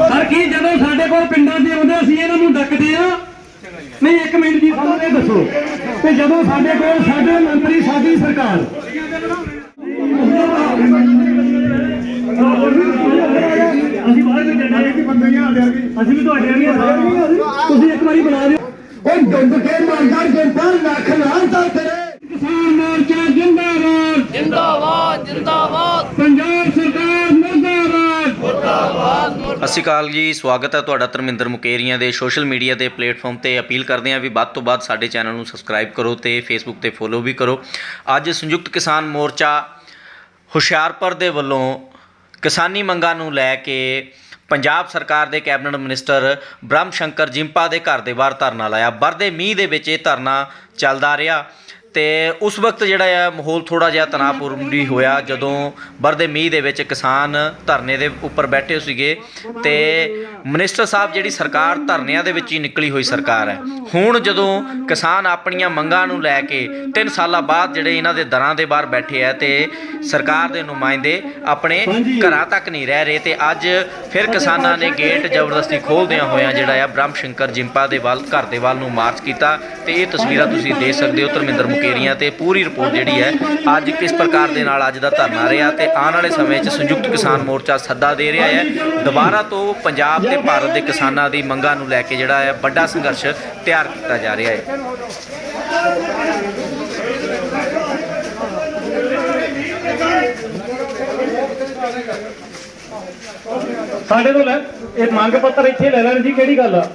Sir ਕੀ ਜਦੋਂ ਸਾਡੇ ਕੋਲ ਪਿੰਡਾਂ 'ਚ ਆਉਂਦੇ ਅਸੀਂ ਇਹਨਾਂ ਨੂੰ ਡੱਕਦੇ ਆ ਨਹੀਂ ਇੱਕ ਮਿੰਟ ਜੀ ਸਾਨੂੰ ਇਹ ਦੱਸੋ ਤੇ ਜਦੋਂ ਸਾਡੇ ਕੋਲ ਸਾਡੇ ਮੰਤਰੀ ਸਾਡੀ ਸਰਕਾਰ ਅਸੀਂ ਬਾਹਰ ਵੀ ਜਾਂਦੇ ਕਿ ਬੰਦਈਆਂ ਆਡੇ ਅਸੀਂ ਵੀ ਤੁਹਾਡੇ ਵਰਗੇ ਤੁਸੀਂ ਇੱਕ ਵਾਰੀ ਬੁਲਾ ਦਿਓ ਉਹ ਡੁੱਬ ਕੇ ਮਰ ਜਾ ਜੰਪਾਂ ਲੱਖ ਲਾਂਤਾ ਤੇਰੇ ਕਿਸਾਨ ਮੋਰਚਾ ਜਿੰਦਾਬਾਦ ਜਿੰਦਾਬਾਦ ਜਿੰਦਾਬਾਦ ਪੰਜਾਬ ਸਰਕਾਰ ਮੁਰਦਾਬਾਦ ਮੁਰਦਾਬਾਦ ਸਤਿ ਸ਼੍ਰੀ ਅਕਾਲ ਜੀ, ਸਵਾਗਤ ਹੈ ਤੁਹਾਡਾ ਧਰਮਿੰਦਰ ਮੁਕੇਰੀਆਂ ਦੇ ਸੋਸ਼ਲ ਮੀਡੀਆ ਦੇ ਪਲੇਟਫਾਰਮ ਤੇ ਅਪੀਲ ਕਰਦੇ ਹਾਂ ਵੀ ਵੱਧ ਤੋਂ ਵੱਧ ਸਾਡੇ ਚੈਨਲ ਨੂੰ ਸਬਸਕ੍ਰਾਈਬ ਕਰੋ ਤੇ ਫੇਸਬੁੱਕ ਤੇ ਫੋਲੋ ਵੀ ਕਰੋ। ਅੱਜ ਸੰਯੁਕਤ ਕਿਸਾਨ ਮੋਰਚਾ ਹੁਸ਼ਿਆਰਪੁਰ ਦੇ ਵੱਲੋਂ ਕਿਸਾਨੀ ਮੰਗਾਂ ਨੂੰ ਲੈ ਕੇ ਪੰਜਾਬ ਸਰਕਾਰ ਦੇ ਕੈਬਨਿਟ ਮਿਨਿਸਟਰ ਬ੍ਰਹਮ ਸ਼ੰਕਰ ਜਿੰਪਾ ਦੇ ਘਰ ਦੇ ਬਾਹਰ ਧਰਨਾ ਲਾਇਆ। ਬਰਦੇ ਮੀਂਹ ਦੇ ਵਿੱਚ ਇਹ ਧਰਨਾ ਚੱਲਦਾ ਰਿਹਾ। ਤੇ ਉਸ ਵਕਤ ਜਿਹੜਾ ਆ ਮਾਹੌਲ ਥੋੜਾ ਜਿਹਾ ਤਣਾਅਪੂਰਨ ਵੀ ਹੋਇਆ ਜਦੋਂ ਵਰਦੇ ਮੀਂਹ ਦੇ ਵਿੱਚ ਕਿਸਾਨ ਧਰਨੇ ਦੇ ਉੱਪਰ ਬੈਠੇ ਸੀਗੇ ਤੇ ਮਿਨਿਸਟਰ ਸਾਹਿਬ ਜਿਹੜੀ ਸਰਕਾਰ ਧਰਨਿਆਂ ਦੇ ਵਿੱਚ ਹੀ ਨਿਕਲੀ ਹੋਈ ਸਰਕਾਰ ਹੈ। ਹੁਣ ਜਦੋਂ ਕਿਸਾਨ ਆਪਣੀਆਂ ਮੰਗਾਂ ਨੂੰ ਲੈ ਕੇ 3 ਸਾਲਾਂ ਬਾਅਦ ਜਿਹੜੇ ਇਹਨਾਂ ਦੇ ਦਰਾਂ ਦੇ ਬਾਹਰ ਬੈਠੇ ਆ ਤੇ ਸਰਕਾਰ ਦੇ ਨੁਮਾਇੰਦੇ ਆਪਣੇ ਘਰਾਂ ਤੱਕ ਨਹੀਂ ਰਹਿ ਰਹੇ ਤੇ ਅੱਜ ਫਿਰ ਕਿਸਾਨਾਂ ਨੇ ਗੇਟ ਜ਼ਬਰਦਸਤੀ ਖੋਲਦਿਆਂ ਹੋਇਆਂ ਜਿਹੜਾ ਆ ਬ੍ਰਹਮ ਸ਼ੰਕਰ ਜਿੰਪਾ ਦੇ ਵੱਲ ਘਰ ਦੇ ਵੱਲ ਨੂੰ ਮਾਰਚ ਕੀਤਾ ਤੇ ਇਹ ਤਸਵੀਰਾਂ ਤੁਸੀਂ ਦੇਖ ਸਕਦੇ ਹੋ ਧਰਮਿੰਦਰ ਮੁਕੇਰੀਆਂ ਤੇ ਪੂਰੀ ਰਿਪੋਰਟ ਜਿਹੜੀ ਹੈ, ਅੱਜ ਕਿਸ ਪ੍ਰਕਾਰ ਦੇ ਨਾਲ ਅੱਜ ਦਾ ਧਰਨਾ ਰਿਹਾ ਤੇ ਆਉਣ ਵਾਲੇ ਸਮੇਂ 'ਚ ਸੰਯੁਕਤ ਕਿਸਾਨ ਮੋਰਚਾ ਸੱਦਾ ਦੇ ਰਿਹਾ ਹੈ। ਦੁਬਾਰਾ ਤੋਂ ਪੰਜਾਬ ਤੇ ਭਾਰਤ ਦੇ ਕਿਸਾਨਾਂ ਦੀ ਮੰਗਾਂ ਨੂੰ ਲੈ ਕੇ ਜਿਹੜਾ ਹੈ, ਵੱਡਾ ਸੰਘਰਸ਼ ਤਿਆਰ ਕੀਤਾ ਜਾ ਰਿਹਾ ਹੈ। ਸਾਡੇ ਤੋਂ ਲੈ, ਇਹ ਮੰਗ ਪੱਤਰ ਇੱਥੇ ਲੈ ਲੈਣ ਜੀ, ਕਿਹੜੀ ਗੱਲ ਆ?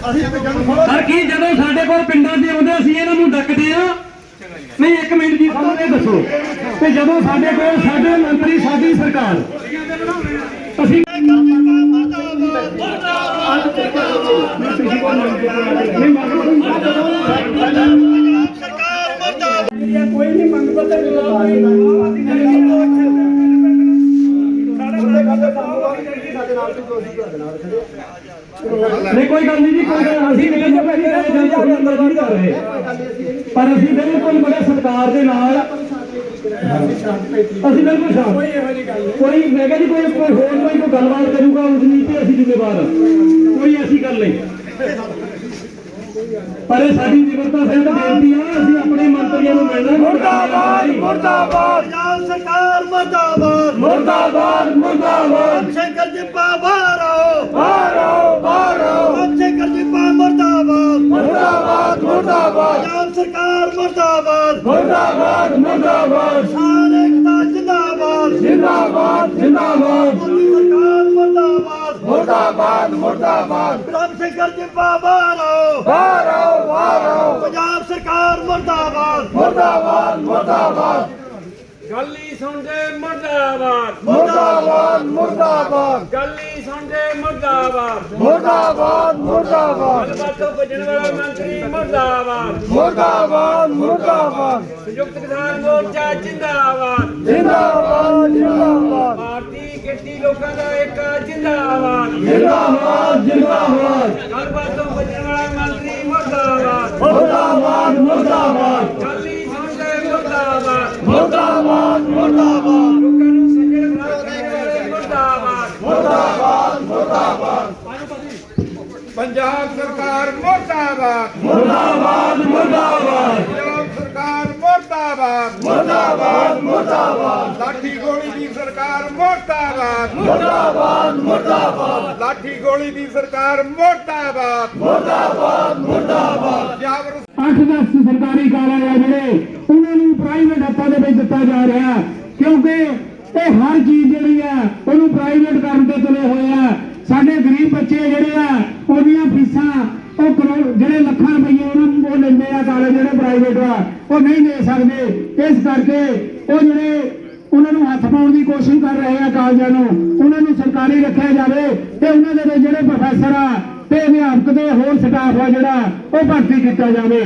ਸਰ ਕੀ ਜਦੋਂ ਸਾਡੇ ਕੋਲ ਪਿੰਡਾਂ ਦੇ ਆਉਂਦੇ ਅਸੀਂ ਇਹਨਾਂ ਨੂੰ ਡੱਕਦੇ ਆ ਨਹੀਂ, ਇੱਕ ਮਿੰਟ ਦੀ ਸਾਨੂੰ ਇਹ ਦੱਸੋ। ਤੇ ਜਦੋਂ ਸਾਡੇ ਕੋਲ ਸਾਡੇ ਮੰਤਰੀ, ਸਾਡੀ ਸਰਕਾਰ, ਅਸੀਂ ਕੋਈ ਨਹੀਂ ਮੰਗ ਪੱਤਰ ਨਹੀਂ ਕੋਈ ਗੱਲ ਨਹੀਂ ਜੀ ਕੋਈ ਗੱਲ ਨਹੀਂ। ਅਸੀਂ ਮਿਲੇ ਜੇ ਬੈਠੇ ਰਹੇ ਜਾਂ ਕੋਈ ਅੰਦਰ ਨਹੀਂ ਕਰ ਰਹੇ ਪਰ ਅਸੀਂ ਬਿਲਕੁਲ ਬੜੇ ਸਤਿਕਾਰ ਦੇ ਨਾਲ ਅਸੀਂ ਬਿਲਕੁਲ ਸ਼ਾਂਤ ਕੋਈ ਇਹੋ ਜਿਹੀ ਗੱਲ ਕੋਈ ਮੈਂ ਕਿਹਾ ਜੀ ਕੋਈ ਕੋਈ ਹੋਰ ਕੋਈ ਕੋਈ ਗੱਲਬਾਤ ਕਰੂਗਾ ਉਸ ਨੀਤੀ ਤੇ ਅਸੀਂ ਜ਼ਿੰਮੇਵਾਰ। ਕੋਈ ਐਸੀ ਗੱਲ ਨਹੀਂ। ਪਰ ਇਹ ਸਾਡੀ ਨਿਮਰਤਾ ਸਹਿਤ ਬੇਨਤੀ ਆ ਅਸੀਂ ਆਪਣੇ ਮੰਤਰੀਆਂ ਨੂੰ ਮਿਲਣਾ ਮੁਰਦਾਬਾਦ ਮੁਰਦਾਬਾਦ। ਪੰਜਾਬ ਸਰਕਾਰ ਮਰਦਾਬਾਦ। ਮੁਰਦਾਬਾਦ ਮੁਰਦਾਬਾਦ। ਸ਼ੰਕਰ ਜੀ ਬਾਹਰ ਸਰਕਾਰ ਮਰਦਾਬਾਦ। ਮੁਰਦਾਬਾਦ ਮੁਰਦਾਬਾਦ। ਸਾਰੇ ਏਕਤਾ ਜਿੰਦਾਬਾਦ। ਜਿੰਦਾਬਾਦ ਜਿੰਦਾਬਾਦ। ਮੋਦੀ ਸਰਕਾਰ ਮਰਦਾਬਾਦ। ਮੁਰਦਾਬਾਦ ਮੁਰਦਾਬਾਦ। ਬ੍ਰਹਮ ਸ਼ੰਕਰ ਜੀ ਆਓ। ਬਾਹਰ ਆਓ ਪੰਜਾਬ ਸਰਕਾਰ ਮਰਦਾਬਾਦ। ਮੁਰਦਾਬਾਦ ਮੁਰਦਾਬਾਦ। ਗੱਲੀ ਸੁਣਦੇ ਮੁਰਦਾਬਾਦ। ਮੁਰਦਾਬਾਦ ਮੁਰਦਾਬਾਦ। ਗੱਲੀ ਸੁਣਦੇ ਮੁਰਦਾਬਾਦ। ਮੁਰਦਾਬਾਦ ਮੁਰਦਾਬਾਦ। ਗੱਲਬਾਤੋਂ ਭੱਜਣ ਵਾਲਾ ਮੰਤਰੀ ਮੁਰਦਾਬਾਦ। ਮੁਰਦਾਬਾਦ ਮੁਰਦਾਬਾਦ। ਸੰਯੁਕਤ ਕਿਸਾਨ ਮੋਰਚਾ ਜਿੰਦਾਬਾਦ। ਜਿੰਦਾਬਾਦ ਜਿੰਦਾਬਾਦ। ਭਾਰਤੀ ਕਿਰਤੀ ਲੋਕਾਂ ਦਾ ਇੱਕ ਜਿੰਦਾਬਾਦ। ਜਿੰਦਾਬਾਦ ਜਿੰਦਾਬਾਦ। ਗੱਲਬਾਤੋਂ ਭੱਜਣ ਵਾਲਾ ਮੰਤਰੀ ਮੁਰਦਾਬਾਦ। ਮੁਰਦਾਬਾਦ ਮੁਰਦਾਬਾਦ। ਸੁਣਦੇ ਮੁਰਦਾਬਾਦ ਮੁਰਦਾਬਾਦ। ਮੁਰਦਾਬਾਦ ਲੋਕਾਂ ਨੂੰ ਸੱਜਣ ਰੱਖਣ ਵਾਲੇ ਮੁਰਦਾਬਾਦ ਪੰਜਾਬ ਸਰਕਾਰ ਮੁਰਦਾਬਾਦ ਮੁਰਦਾਬਾਦ ਮੁਰਦਾਬਾਦ ਪੰਜਾਬ ਸਰਕਾਰ ਮੁਰਦਾਬਾਦ ਮੁਰਦਾਬਾਦ ਮੁਰਦਾਬਾਦ ਲਾਠੀ ਗੋਲੀ ਦੀ ਸਰਕਾਰ ਮੁਰਦਾਬਾਦ ਮੁਰਦਾਬਾਦ। ਲਾਠੀ ਗੋਲੀ ਦੀ ਸਰਕਾਰ ਮੁਰਦਾਬਾਦ। ਮੁਰਦਾਬਾਦ ਮੁਰਦਾਬਾਦ। ਅੱਠ ਦਸ ਸਰਕਾਰੀ ਕਾਰਾਂ ਆ ਜਿਹੜੇ ਉਹਨਾਂ ਨੂੰ ਪ੍ਰਾਈਵੇਟ ਹੱਥਾਂ ਦੇ ਵਿੱਚ ਦਿੱਤਾ ਜਾ ਰਿਹਾ ਹੈ। ਕਿਉਂਕਿ ਇਹ ਹਰ ਚੀਜ਼ ਜਿਹੜੀ ਆ ਉਹਨੂੰ ਪ੍ਰਾਈਵੇਟ ਕਰਨ ਤੇ ਤੁਲੇ ਹੋਏ ਆ। ਸਾਡੇ ਗਰੀਬ ਬੱਚੇ ਜਿਹੜੇ ਆ ਉਹਦੀਆਂ ਫੀਸਾਂ ਉਹ ਕਰੋੜ ਜਿਹੜੇ ਲੱਖਾਂ ਰੁਪਏ ਉਹਨਾਂ ਨੂੰ ਉਹ ਲੈਂਦੇ ਆ ਕਾਲੇ ਜਿਹੜੇ ਪ੍ਰਾਈਵੇਟ ਆ ਉਹ ਨਹੀਂ ਦੇ ਸਕਦੇ। ਇਸ ਕਰਕੇ ਉਹ ਜਿਹੜੇ ਉਹਨਾਂ ਨੂੰ ਹੱਥ ਪਾਉਣ ਦੀ ਕੋਸ਼ਿਸ਼ ਕਰ ਰਹੇ ਆ ਕਾਲਜਾਂ ਨੂੰ। ਉਹਨਾਂ ਨੂੰ ਸਰਕਾਰੀ ਰੱਖਿਆ ਜਾਵੇ ਤੇ ਉਹਨਾਂ ਦੇ ਜਿਹੜੇ ਪ੍ਰੋਫੈਸਰ ਆ ਤੇ ਅਧਿਆਪਕ ਤੇ ਹੋਰ ਸਟਾਫ ਆ ਜਿਹੜਾ, ਉਹ ਭਰਤੀ ਕੀਤਾ ਜਾਵੇ।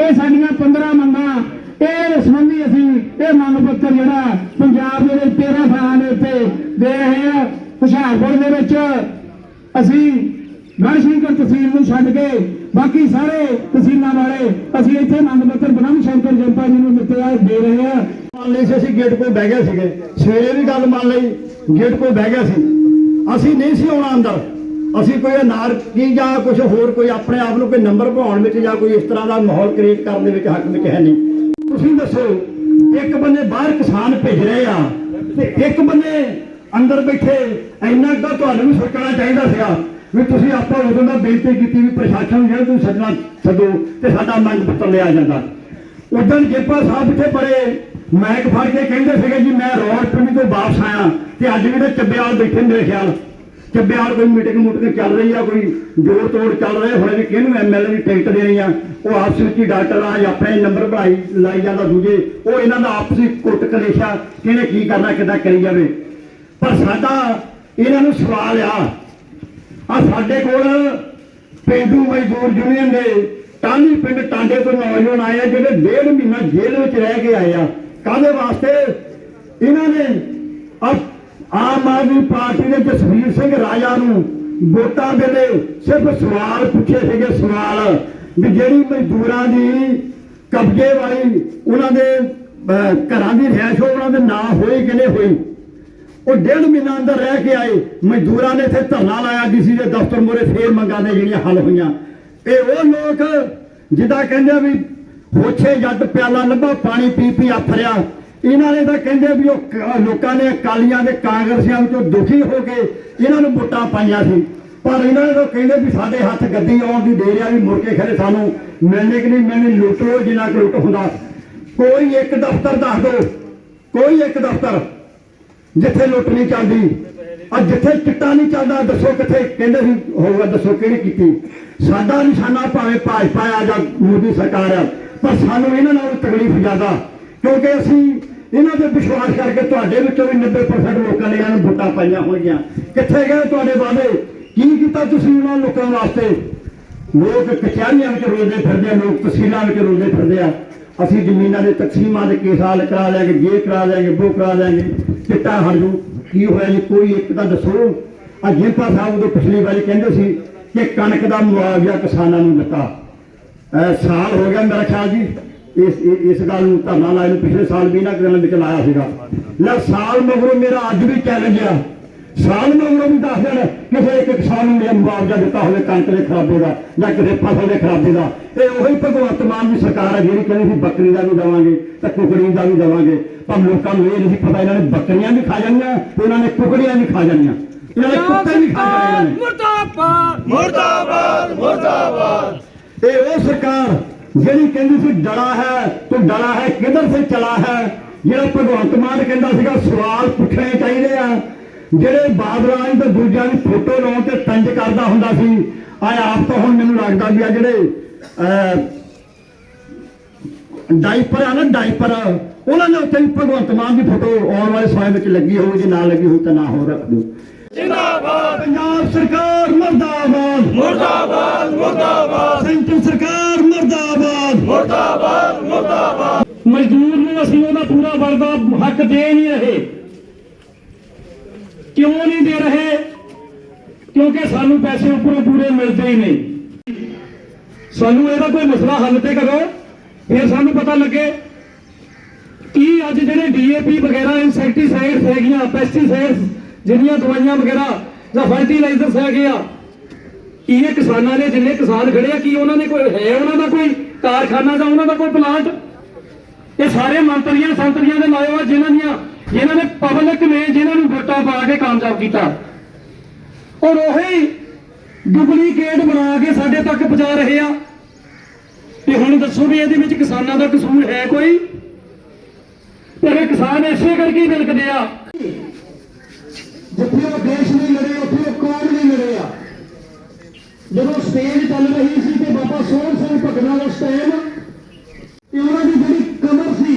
ਇਹ ਸਾਡੀਆਂ 15 ਮੰਗਾਂ, ਇਹ ਸੰਬੰਧੀ ਅਸੀਂ ਇਹ ਮੰਗ ਪੱਤਰ ਜਿਹੜਾ ਪੰਜਾਬ ਦੇ ਵਿੱਚ 13 ਸਾਲਾਂ ਦੇ ਉੱਤੇ ਦੇ ਰਹੇ ਆ। ਹੁਸ਼ਿਆਰਪੁਰ ਦੇ ਵਿੱਚ ਅਸੀਂ ਗੜਸ਼ੰਕਰ ਤਹਿਸੀਲ ਨੂੰ ਛੱਡ ਕੇ ਬਾਕੀ ਸਾਰੇ ਤਹਿਸੀਲਾਂ ਵਾਲੇ ਅਸੀਂ ਇੱਥੇ ਮੰਗ ਪੱਤਰ ਬ੍ਰਹਮ ਸ਼ੰਕਰ ਜਨਤਾ ਜੀ ਨੂੰ ਦਿੱਤੇ ਆ, ਦੇ ਰਹੇ ਆ। ਮੰਨ ਲਈ ਸੀ, ਅਸੀਂ ਗੇਟ ਕੋਲ ਬਹਿ ਗਏ ਸੀਗੇ। ਸਵੇਰੇ ਵੀ ਗੱਲ ਮੰਨ ਲਈ ਗੇਟ ਕੋਲ ਬਹਿ ਗਿਆ ਸੀ। ਅਸੀਂ ਨਹੀਂ ਸੀ ਆਉਣਾ ਅੰਦਰ। ਅਸੀਂ ਕੋਈ ਅਨਾਰਕੀ ਜਾਂ ਕੁਝ ਹੋਰ ਕੋਈ ਆਪਣੇ ਆਪ ਨੂੰ ਕੋਈ ਨੰਬਰ ਬਣਾਉਣ ਵਿੱਚ ਜਾਂ ਕੋਈ ਇਸ ਤਰ੍ਹਾਂ ਦਾ ਮਾਹੌਲ ਕ੍ਰੀਏਟ ਕਰਨ ਦੇ ਵਿੱਚ ਹੱਕ ਵਿੱਚ ਹੈ ਨਹੀਂ। ਤੁਸੀਂ ਦੱਸੋ, ਇੱਕ ਬੰਦੇ ਬਾਹਰ ਕਿਸਾਨ ਭੇਜ ਰਹੇ ਆ ਤੇ ਇੱਕ ਬੰਦੇ ਅੰਦਰ ਬੈਠੇ, ਇੰਨਾ ਤਾਂ ਤੁਹਾਨੂੰ ਵੀ ਸੋਚਣਾ ਚਾਹੀਦਾ ਸੀਗਾ ਵੀ ਤੁਸੀਂ ਆਪਾਂ ਉਦੋਂ ਦਾ ਬੇਨਤੀ ਕੀਤੀ ਵੀ ਪ੍ਰਸ਼ਾਸਨ ਨੂੰ ਜਿਹੜਾ ਤੁਸੀਂ ਸੱਦਣਾ ਸੱਦੋ ਤੇ ਸਾਡਾ ਮੰਗ ਪੱਤਰ ਲਿਆ ਜਾਂਦਾ। ਉਦੋਂ ਜੇਪਾ ਸਾਹਿਬ ਇੱਥੇ ਬੜੇ ਮੈਕ ਫੜ ਕੇ ਕਹਿੰਦੇ ਸੀਗੇ ਜੀ, ਮੈਂ ਰੋਡ ਪਿੰਡ ਤੋਂ ਵਾਪਸ ਆਇਆ ਤੇ ਅੱਜ ਵੀ ਤੇ ਚੱਬਿਆਲ ਬੈਠੇ ਮੇਰੇ ਖਿਆਲ। ਚੱਬਿਆਲ ਕੋਈ ਮੀਟਿੰਗ ਮੂਟਿੰਗ ਚੱਲ ਰਹੀ ਆ, ਕੋਈ ਜੋੜ ਤੋੜ ਚੱਲ ਰਿਹਾ, ਹੋਣੇ ਵੀ ਕਿਹਨੂੰ ਐਮਐਲਏ ਦੀ ਟਿਕਟ ਦੇਣੀ ਆ? ਉਹ ਆਪਸ ਵਿੱਚ ਹੀ ਡਾਕਟਰ ਆ ਆਪਣੇ ਨੰਬਰ ਬਣਾਈ, ਲਾਈ ਜਾਂਦਾ ਦੂਜੇ। ਉਹ ਇਹਨਾਂ ਦਾ ਆਪਸੀ ਕੁੱਟ ਕਲੇਸ਼ਾ, ਕਿਹਨੇ ਕੀ ਕਰਨਾ, ਕਿੱਦਾਂ ਕਰੀ ਜਾਵੇ। ਪਰ ਸਾਡਾ ਇਹਨਾਂ ਨੂੰ ਸਵਾਲ ਆ ਆ ਸਾਡੇ ਕੋਲ ਪਿੰਡੂ ਮਜ਼ਦੂਰ ਯੂਨੀਅਨ ਦੇ ਟਾਹਲੀ ਪਿੰਡ ਟਾਂਡੇ ਤੋਂ ਨੌਜਵਾਨ ਆਏ ਆ, ਜਿਹੜੇ ਡੇਢ ਮਹੀਨਾ ਜੇਲ੍ਹ ਵਿੱਚ ਰਹਿ ਕੇ ਆਏ ਆ। ਕਾਹਦੇ ਵਾਸਤੇ? ਇਹਨਾਂ ਨੇ ਆਮ ਆਦਮੀ ਪਾਰਟੀ ਦੇ ਜਸਵੀਰ ਸਿੰਘ ਰਾਜਾ ਨੂੰ ਵੋਟਾਂ ਵੇਲੇ ਸਿਰਫ ਸਵਾਲ ਪੁੱਛੇ ਸੀਗੇ, ਸਵਾਲ ਵੀ ਜਿਹੜੀ ਮਜ਼ਦੂਰਾਂ ਦੀ ਕਬਜ਼ੇ ਵਾਲੀ ਉਹਨਾਂ ਦੇ ਘਰਾਂ ਦੀ ਰਿਹਾਇਸ਼ ਉਹਨਾਂ ਦੇ ਨਾ ਹੋਈ ਕਿ ਨਹੀਂ ਹੋਈ, ਉਹ ਡੇਢ ਮਹੀਨਾ ਅੰਦਰ ਰਹਿ ਕੇ ਆਏ। ਮਜ਼ਦੂਰਾਂ ਨੇ ਇੱਥੇ ਧਰਨਾ ਲਾਇਆ ਡੀਸੀ ਦੇ ਦਫ਼ਤਰ ਮੂਹਰੇ ਫੇਰ ਮੰਗਾਂ ਨੇ ਜਿਹੜੀਆਂ ਹੱਲ ਹੋਈਆਂ। ਇਹ ਉਹ ਲੋਕ ਜਿੱਦਾਂ ਕਹਿੰਦੇ ਵੀ ਹੋਛੇ ਜੱਟ ਪਿਆਲਾ ਲੱਭਾ ਪਾਣੀ ਪੀ ਪੀ ਆਫਰਿਆ ਇਹਨਾਂ ਨੇ ਤਾਂ ਕਹਿੰਦੇ ਵੀ ਉਹ ਲੋਕਾਂ ਨੇ ਅਕਾਲੀਆਂ ਦੇ ਕਾਂਗਰਸੀਆਂ ਵਿੱਚੋਂ ਦੁਖੀ ਹੋ ਕੇ ਇਹਨਾਂ ਨੂੰ ਵੋਟਾਂ ਪਾਈਆਂ ਸੀ। ਪਰ ਇਹਨਾਂ ਨੇ ਤਾਂ ਕਹਿੰਦੇ ਵੀ ਸਾਡੇ ਹੱਥ ਗੱਦੀ ਆਉਣ ਦੀ ਦੇਰ ਆ ਵੀ ਮੁੜ ਕੇ ਖੜੇ ਸਾਨੂੰ ਮਿਲਣੇ ਕਿ ਨਹੀਂ ਮਿਲਣੇ, ਲੁੱਟੋ ਜਿੰਨਾ ਕੁ ਲੁੱਟ ਹੁੰਦਾ। ਕੋਈ ਇੱਕ ਦਫ਼ਤਰ ਦੱਸ ਦਿਓ, ਕੋਈ ਇੱਕ ਦਫ਼ਤਰ ਜਿੱਥੇ ਲੁੱਟ ਨਹੀਂ ਚੱਲਦੀ। ਆ ਜਿੱਥੇ ਚਿੱਟਾ ਨਹੀਂ ਚੱਲਦਾ, ਦੱਸੋ ਕਿੱਥੇ? ਕਹਿੰਦੇ ਸੀ, ਹੋਊਗਾ ਦੱਸੋ ਕਿਹੜੀ ਕੀਤੀ। ਸਾਡਾ ਨਿਸ਼ਾਨਾ ਭਾਵੇਂ ਭਾਜਪਾ ਆ ਜਾਂ ਮੋਦੀ ਸਰਕਾਰ ਆ ਪਰ ਸਾਨੂੰ ਇਹਨਾਂ ਨਾਲ ਤਕਲੀਫ ਜ਼ਿਆਦਾ, ਕਿਉਂਕਿ ਅਸੀਂ ਇਹਨਾਂ ਤੇ ਵਿਸ਼ਵਾਸ ਕਰਕੇ ਤੁਹਾਡੇ ਵਿੱਚੋਂ ਵੀ 90% ਲੋਕਾਂ ਨੇ ਇਹਨਾਂ ਨੂੰ ਵੋਟਾਂ ਪਾਈਆਂ ਹੋਈਆਂ। ਕਿੱਥੇ ਗਏ ਤੁਹਾਡੇ ਵਾਅਦੇ? ਕੀ ਕੀਤਾ ਤੁਸੀਂ ਉਹਨਾਂ ਲੋਕਾਂ ਵਾਸਤੇ? ਲੋਕ ਕਚਹਿਰੀਆਂ ਵਿੱਚ ਰੋਲਦੇ ਫਿਰਦੇ ਆ, ਲੋਕ ਤਹਿਸੀਲਾਂ ਵਿੱਚ ਰੋਲਦੇ ਫਿਰਦੇ ਆ। ਅਸੀਂ ਜ਼ਮੀਨਾਂ ਦੇ ਤਕਸੀਮਾਂ ਦੇ ਕੇਸ ਹੱਲ ਕਰਾ ਲਿਆਂਗੇ, ਜੇ ਕਰਾ ਲਿਆਂਗੇ, ਉਹ ਕਰਾ ਲਿਆਂਗੇ। ਚਿੱਟਾ ਹਟ ਜੂ ਕੀ ਹੋਇਆ ਜੀ? ਕੋਈ ਇੱਕ ਤਾਂ ਦੱਸੋ। ਆ ਸਾਹਿਬ ਉਦੋਂ ਪਿਛਲੀ ਵਾਰੀ ਕਹਿੰਦੇ ਸੀ ਕਿ ਕਣਕ ਦਾ ਮੁਆਵਜ਼ਾ ਕਿਸਾਨਾਂ ਨੂੰ ਦਿੱਤਾ। ਸਾਲ ਹੋ ਗਿਆ ਮੇਰਾ ਖਿਆਲ ਜੀ। ਇਸ ਇਸ ਗੱਲ ਨੂੰ ਧਰਨਾ ਲਾਏ ਨੂੰ ਪਿਛਲੇ ਸਾਲ ਵੀ ਨਾ ਕਰਨ ਵਿੱਚ ਲਾਇਆ ਸੀਗਾ। ਲੈ ਸਾਲ ਮਗਰੋਂ ਮੇਰਾ ਅੱਜ ਵੀ ਚੈਲੰਜ ਆ। ਸਾਲ ਮਗਰੋਂ ਵੀ ਦੱਸ ਦੇਣ, ਕਿਸੇ ਇੱਕ ਕਿਸਾਨ ਨੂੰ ਇਹ ਮੁਆਵਜ਼ਾ ਦਿੱਤਾ ਹੋਵੇ ਕਣਕ ਦੇ ਖਰਾਬੇ ਦਾ ਜਾਂ ਕਿਸੇ ਫਸਲ ਦੇ ਖਰਾਬੇ ਦਾ। ਇਹ ਉਹੀ ਭਗਵੰਤ ਮਾਨ ਦੀ ਸਰਕਾਰ ਹੈ ਜਿਹੜੀ ਕਹਿੰਦੀ ਸੀ ਬੱਕਰੀ ਦਾ ਵੀ ਦੇਵਾਂਗੇ, ਤਾਂ ਕੁਕੜੀ ਦਾ ਵੀ ਦੇਵਾਂਗੇ। ਪਰ ਲੋਕਾਂ ਨੂੰ ਇਹ ਨਹੀਂ ਸੀ ਪਤਾ, ਇਹਨਾਂ ਨੇ ਬੱਕਰੀਆਂ ਵੀ ਖਾ ਜਾਣੀਆਂ ਤੇ ਇਹਨਾਂ ਨੇ ਕੁਕੜੀਆਂ ਵੀ ਖਾ ਜਾਣੀਆਂ। ਇਹਨਾਂ ਨੇ ਕੁੱਤੇ ਵੀ ਖਾ ਜਾਣੇ ਇਹਨਾਂ ਮੁਰਦਾਬਾਦ ਮੁਰਦਾਬਾਦ। ਮੁਰਦਾਬਾਦ ਇਹ ਉਹ ਸਰਕਾਰ ਜਿਹੜੀ ਕਹਿੰਦੀ ਸੀ ਡਰਾ ਹੈ ਤੂੰ ਡਰਾ ਹੈ ਕਿੱਧਰ ਸੇ ਚਲਾ ਹੈ ਜਿਹੜਾ ਭਗਵੰਤ ਮਾਨ ਕਹਿੰਦਾ ਸੀਗਾ ਸਵਾਲ ਪੁੱਛਣੇ ਚਾਹੀਦੇ ਆ। ਜਿਹੜੇ ਬਾਦਲਾਂ ਤੇ ਦੂਜਿਆਂ ਦੀ ਫੋਟੋ ਲਾਉਣ ਤੇ ਤੰਜ ਕਰਦਾ ਹੁੰਦਾ ਸੀ ਆ ਆਪ ਤਾਂ ਹੁਣ ਮੈਨੂੰ ਲੱਗਦਾ ਵੀ ਆ ਜਿਹੜੇ ਡਾਈਪਰ ਆ ਨਾ ਡਾਈਪਰ ਉਹਨਾਂ ਦੇ ਉੱਤੇ ਵੀ ਭਗਵੰਤ ਮਾਨ ਦੀ ਫੋਟੋ ਆਉਣ ਵਾਲੇ ਸਮੇਂ ਵਿੱਚ ਲੱਗੀ ਹੋਊ ਜੇ ਨਾ ਲੱਗੀ ਹੋਊ ਤਾਂ ਨਾ ਹੋ ਰੱਖ ਦਿਓ। ਜਿੰਦਾਬਾਦ! ਪੰਜਾਬ ਸਰਕਾਰ ਮੁਰਦਾਬਾਦ। ਮੁਰਦਾਬਾਦ! ਸੈਂਟਰ ਸਰਕਾਰ ਮਰਦਾਬਾਦ। ਮਜ਼ਦੂਰ ਨੂੰ ਅਸੀਂ ਉਹਦਾ ਪੂਰਾ ਵਰਦਾ ਹੱਕ ਦੇ ਨਹੀਂ ਰਹੇ। ਕਿਉਂ ਨਹੀਂ ਦੇ ਰਹੇ? ਕਿਉਂਕਿ ਸਾਨੂੰ ਪੈਸੇ ਉੱਪਰੋਂ ਪੂਰੇ ਮਿਲਦੇ ਹੀ ਨਹੀਂ। ਸਾਨੂੰ ਇਹਦਾ ਕੋਈ ਮਸਲਾ ਹੱਲ ਤੇ ਕਰੋ ਫਿਰ ਸਾਨੂੰ ਪਤਾ ਲੱਗੇ ਕੀ ਅੱਜ ਜਿਹੜੇ ਡੀਏਪੀ ਵਗੈਰਾ ਇਨਸੈਕਟੀਸਾਈਡਸ ਹੈਗੀਆਂ ਪੈਸਟੀਸਾਈਡਸ ਜਿਹੜੀਆਂ ਦਵਾਈਆਂ ਵਗੈਰਾ ਜਾਂ ਫਰਟੀਲਾਈਜ਼ਰਸ ਹੈਗੇ ਆ ਕੀ ਇਹ ਕਿਸਾਨਾਂ ਨੇ ਜਿੰਨੇ ਕਿਸਾਨ ਖੜੇ ਆ, ਕੀ ਉਹਨਾਂ ਨੇ ਕੋਈ ਹੈ ਉਹਨਾਂ ਦਾ ਕੋਈ ਕਾਰਖਾਨਾ ਜਾਂ ਉਹਨਾਂ ਦਾ ਕੋਈ ਪਲਾਂਟ ਇਹ ਸਾਰੇ ਮੰਤਰੀਆਂ, ਸੰਤਰੀਆਂ ਦੇ ਲਾਏ ਹੋਏ ਜਿਨ੍ਹਾਂ ਦੀਆਂ, ਜਿਨ੍ਹਾਂ ਨੇ ਪਬਲਿਕ ਨੇ, ਜਿਨ੍ਹਾਂ ਨੂੰ ਵੋਟਾਂ ਪਾ ਕੇ ਕਾਮਯਾਬ ਕੀਤਾ। ਔਰ ਉਹੀ ਡੁਪਲੀਕੇਟ ਬਣਾ ਕੇ ਸਾਡੇ ਤੱਕ ਪਹੁੰਚਾ ਰਹੇ ਆ। ਤੇ ਹੁਣ ਦੱਸੋ ਵੀ ਇਹਦੇ ਵਿੱਚ ਕਿਸਾਨਾਂ ਦਾ ਕਸੂਰ ਹੈ ਕੋਈ? ਤੇ ਇਹ ਕਿਸਾਨ ਇਸੇ ਕਰਕੇ ਹੀ ਵਿਲਕਦੇ ਆ, ਜਿੱਥੇ ਉਹ ਦੇਸ਼ ਨਹੀਂ ਲੜੇ ਉੱਥੇ ਉਹ ਕੌਮ ਨਹੀਂ ਲੜੇ ਆ ਜਦੋਂ ਸਟੇਜ ਚੱਲ ਰਹੀ ਸੀ ਤੇ ਬਾਬਾ ਸੋਹਣ ਸਿੰਘ ਭਗਨਾ ਉਸ ਟਾਈਮ ਤੇ ਉਹਨਾਂ ਦੀ ਜਿਹੜੀ ਕਮਰ ਸੀ,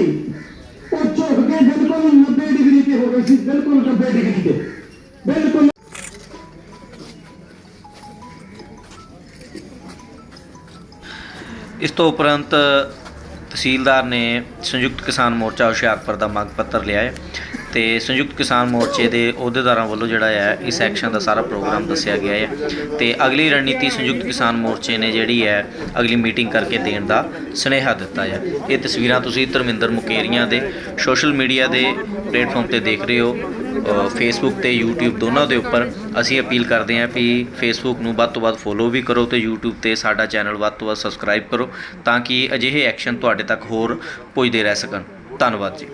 ਉਹ ਝੁਕ ਕੇ ਬਿਲਕੁਲ 90 ਡਿਗਰੀ ਤੇ ਹੋ ਗਈ ਸੀ, ਬਿਲਕੁਲ 90 ਡਿਗਰੀ ਤੇ। ਬਿਲਕੁਲ ਇਸ ਤੋਂ ਉਪਰੰਤ ਤਹਿਸੀਲਦਾਰ ਨੇ ਸੰਯੁਕਤ ਕਿਸਾਨ ਮੋਰਚਾ ਹੁਸ਼ਿਆਰਪੁਰ ਦਾ ਮੰਗ ਪੱਤਰ ਲਿਆ ਹੈ। ਤੇ ਸੰਯੁਕਤ ਕਿਸਾਨ ਮੋਰਚੇ ਦੇ ਅਹੁਦੇਦਾਰਾਂ ਵੱਲੋਂ ਜਿਹੜਾ ਹੈ, ਇਸ ਐਕਸ਼ਨ ਦਾ ਸਾਰਾ ਪ੍ਰੋਗਰਾਮ ਦੱਸਿਆ ਗਿਆ ਹੈ। ਤੇ ਅਗਲੀ ਰਣਨੀਤੀ ਸੰਯੁਕਤ ਕਿਸਾਨ ਮੋਰਚੇ ਨੇ ਜਿਹੜੀ ਹੈ, ਅਗਲੀ ਮੀਟਿੰਗ ਕਰਕੇ ਦੇਣ ਦਾ ਸੁਨੇਹਾ ਦਿੱਤਾ ਹੈ। ਇਹ ਤਸਵੀਰਾਂ ਤੁਸੀਂ ਧਰਮਿੰਦਰ ਮੁਕੇਰੀਆਂ ਦੇ ਸੋਸ਼ਲ ਮੀਡੀਆ ਦੇ ਪਲੇਟਫਾਰਮ ਤੇ ਦੇਖ ਰਹੇ ਹੋ। ਫੇਸਬੁੱਕ ਤੇ YouTube ਦੋਨਾਂ ਦੇ ਉੱਪਰ ਅਸੀਂ ਅਪੀਲ ਕਰਦੇ ਹਾਂ ਵੀ ਫੇਸਬੁੱਕ ਨੂੰ ਵੱਧ ਤੋਂ ਵੱਧ ਫੋਲੋ ਵੀ ਕਰੋ ਤੇ YouTube ਤੇ ਸਾਡਾ ਚੈਨਲ ਵੱਧ ਤੋਂ ਵੱਧ ਸਬਸਕ੍ਰਾਈਬ ਕਰੋ ਤਾਂ ਕਿ ਅਜਿਹੇ ਐਕਸ਼ਨ ਤੁਹਾਡੇ ਤੱਕ ਹੋਰ ਪੁੱਜਦੇ ਰਹਿ ਸਕਣ। ਧੰਨਵਾਦ ਜੀ।